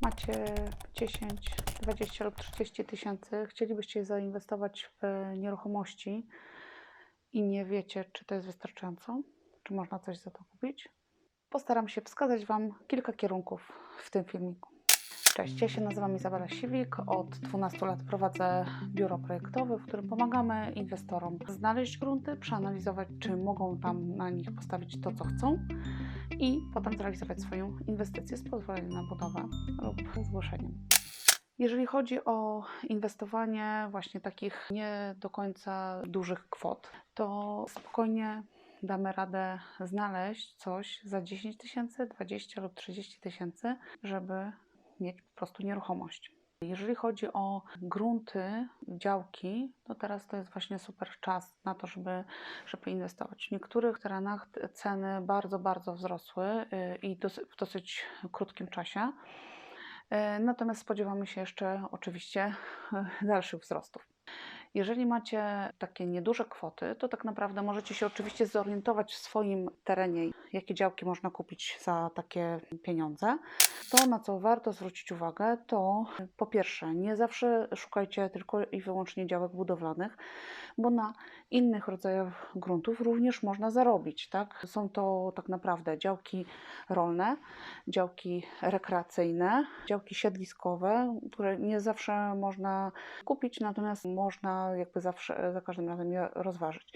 macie 10, 20 lub 30 tysięcy, chcielibyście zainwestować w nieruchomości i nie wiecie, czy to jest wystarczająco, czy można coś za to kupić, postaram się wskazać Wam kilka kierunków w tym filmiku. Cześć, ja się nazywam Izabela Siwik. Od 12 lat prowadzę biuro projektowe, w którym pomagamy inwestorom znaleźć grunty, przeanalizować, czy mogą Wam na nich postawić to, co chcą i potem zrealizować swoją inwestycję z pozwoleniem na budowę lub zgłoszeniem. Jeżeli chodzi o inwestowanie właśnie takich nie do końca dużych kwot, to spokojnie damy radę znaleźć coś za 10 tysięcy, 20 lub 30 tysięcy, żeby mieć po prostu nieruchomość. Jeżeli chodzi o grunty, działki, to teraz to jest właśnie super czas na to, żeby, żeby inwestować. W niektórych terenach ceny bardzo, bardzo wzrosły y, i w dosyć krótkim czasie. Y, natomiast spodziewamy się jeszcze oczywiście dalszych wzrostów. Jeżeli macie takie nieduże kwoty, to tak naprawdę możecie się oczywiście zorientować w swoim terenie, jakie działki można kupić za takie pieniądze. To, na co warto zwrócić uwagę, to po pierwsze, nie zawsze szukajcie tylko i wyłącznie działek budowlanych, bo na innych rodzajach gruntów również można zarobić. Tak? Są to tak naprawdę działki rolne, działki rekreacyjne, działki siedliskowe, które nie zawsze można kupić, natomiast można jakby zawsze, za każdym razem je rozważyć.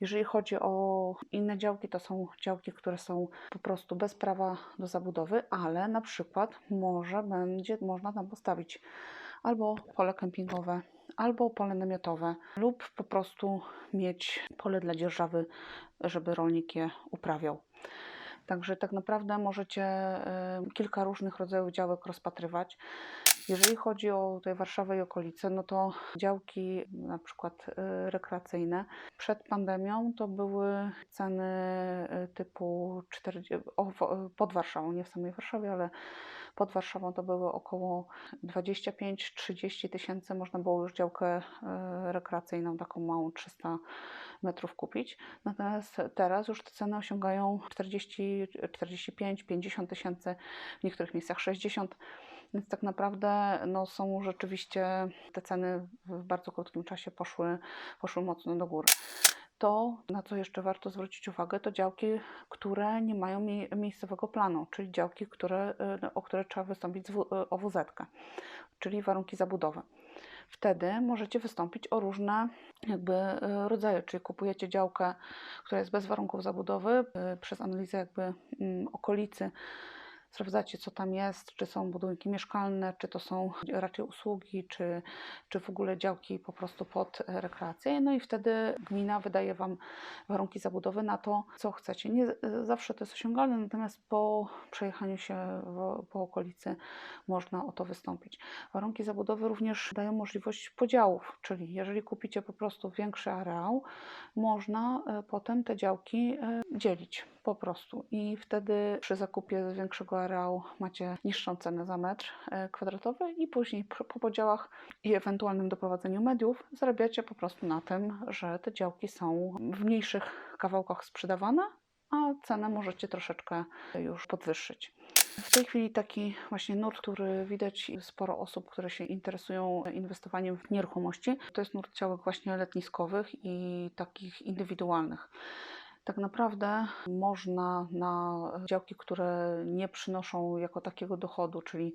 Jeżeli chodzi o inne działki, to są działki, które są po prostu bez prawa do zabudowy, ale na przykład może będzie można tam postawić albo pole kempingowe, albo pole namiotowe, lub po prostu mieć pole dla dzierżawy, żeby rolnik je uprawiał. Także tak naprawdę możecie kilka różnych rodzajów działek rozpatrywać. Jeżeli chodzi o tutaj Warszawę i okolice, no to działki na przykład y, rekreacyjne przed pandemią to były ceny y, typu 40, pod Warszawą, nie w samej Warszawie, ale pod Warszawą to były około 25-30 tysięcy. Można było już działkę y, rekreacyjną, taką małą 300 metrów kupić. Natomiast teraz już te ceny osiągają 40, 45, 50 tysięcy, w niektórych miejscach 60 więc tak naprawdę no, są rzeczywiście te ceny w bardzo krótkim czasie poszły, poszły mocno do góry. To, na co jeszcze warto zwrócić uwagę, to działki, które nie mają miejscowego planu, czyli działki, które, y, o które trzeba wystąpić z o WZ, czyli warunki zabudowy. Wtedy możecie wystąpić o różne jakby y, rodzaje, czyli kupujecie działkę, która jest bez warunków zabudowy, y, przez analizę jakby mm, okolicy sprawdzacie, co tam jest, czy są budynki mieszkalne, czy to są raczej usługi, czy, czy w ogóle działki po prostu pod rekreację. No i wtedy gmina wydaje Wam warunki zabudowy na to, co chcecie. Nie zawsze to jest osiągalne, natomiast po przejechaniu się w, po okolicy można o to wystąpić. Warunki zabudowy również dają możliwość podziałów, czyli jeżeli kupicie po prostu większy areał, można e, potem te działki e, dzielić po prostu i wtedy przy zakupie większego areału macie niższą cenę za metr e, kwadratowy i później po podziałach i ewentualnym doprowadzeniu mediów zarabiacie po prostu na tym, że te działki są w mniejszych kawałkach sprzedawane, a cenę możecie troszeczkę już podwyższyć. W tej chwili taki właśnie nurt, który widać sporo osób, które się interesują inwestowaniem w nieruchomości, to jest nurt działek właśnie letniskowych i takich indywidualnych. Tak naprawdę można na działki, które nie przynoszą jako takiego dochodu, czyli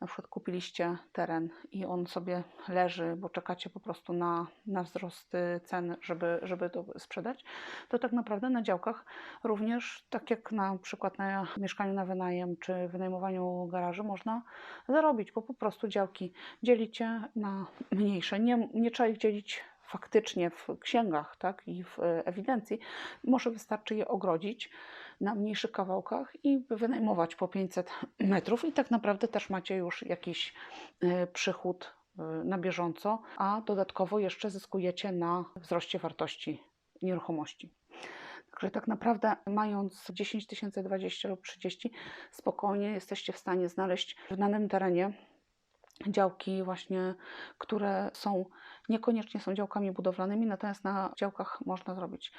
na przykład kupiliście teren i on sobie leży, bo czekacie po prostu na, na wzrost cen, żeby, żeby to sprzedać, to tak naprawdę na działkach również, tak jak na przykład na mieszkaniu na wynajem czy wynajmowaniu garaży, można zarobić, bo po prostu działki dzielicie na mniejsze. Nie, nie trzeba ich dzielić faktycznie w księgach tak, i w e, ewidencji, może wystarczy je ogrodzić na mniejszych kawałkach i wynajmować po 500 metrów i tak naprawdę też macie już jakiś e, przychód e, na bieżąco, a dodatkowo jeszcze zyskujecie na wzroście wartości nieruchomości. Także tak naprawdę mając 10 tysięcy, 20 lub 30, spokojnie jesteście w stanie znaleźć w danym terenie działki właśnie, które są niekoniecznie są działkami budowlanymi, natomiast na działkach można zrobić.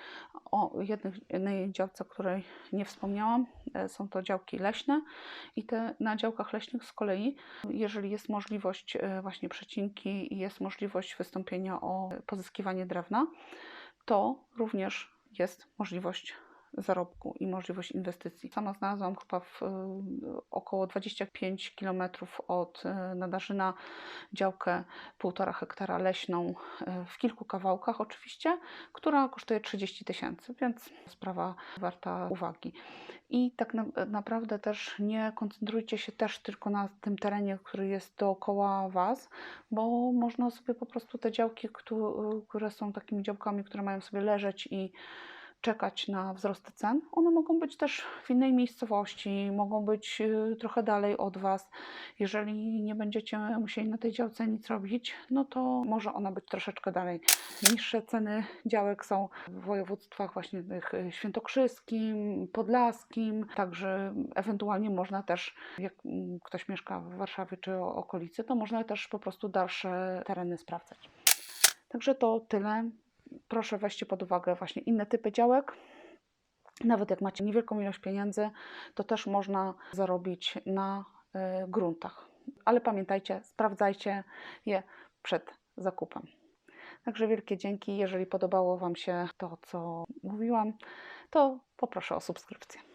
O jednej, działce, o której nie wspomniałam, e, są to działki leśne i te na działkach leśnych z kolei, jeżeli jest możliwość e, właśnie przecinki i jest możliwość wystąpienia o pozyskiwanie drewna, to również jest możliwość zarobku i możliwość inwestycji. Sama znalazłam chyba w, y, około 25 km od y, Nadarzyna działkę 1,5 hektara leśną y, w kilku kawałkach oczywiście, która kosztuje 30 tysięcy, więc sprawa warta uwagi. I tak na, naprawdę też nie koncentrujcie się też tylko na tym terenie, który jest dookoła Was, bo można sobie po prostu te działki, które, które są takimi działkami, które mają sobie leżeć i czekać na wzrost cen. One mogą być też w innej miejscowości, mogą być y, trochę dalej od Was. Jeżeli nie będziecie musieli na tej działce nic robić, no to może ona być troszeczkę dalej. Niższe ceny działek są w województwach właśnie tych y, świętokrzyskim, podlaskim, także ewentualnie można też, jak mm, ktoś mieszka w Warszawie czy okolicy, to można też po prostu dalsze tereny sprawdzać. Także to tyle proszę weźcie pod uwagę właśnie inne typy działek. Nawet jak macie niewielką ilość pieniędzy, to też można zarobić na y, gruntach. Ale pamiętajcie, sprawdzajcie je przed zakupem. Także wielkie dzięki. Jeżeli podobało Wam się to, co mówiłam, to poproszę o subskrypcję.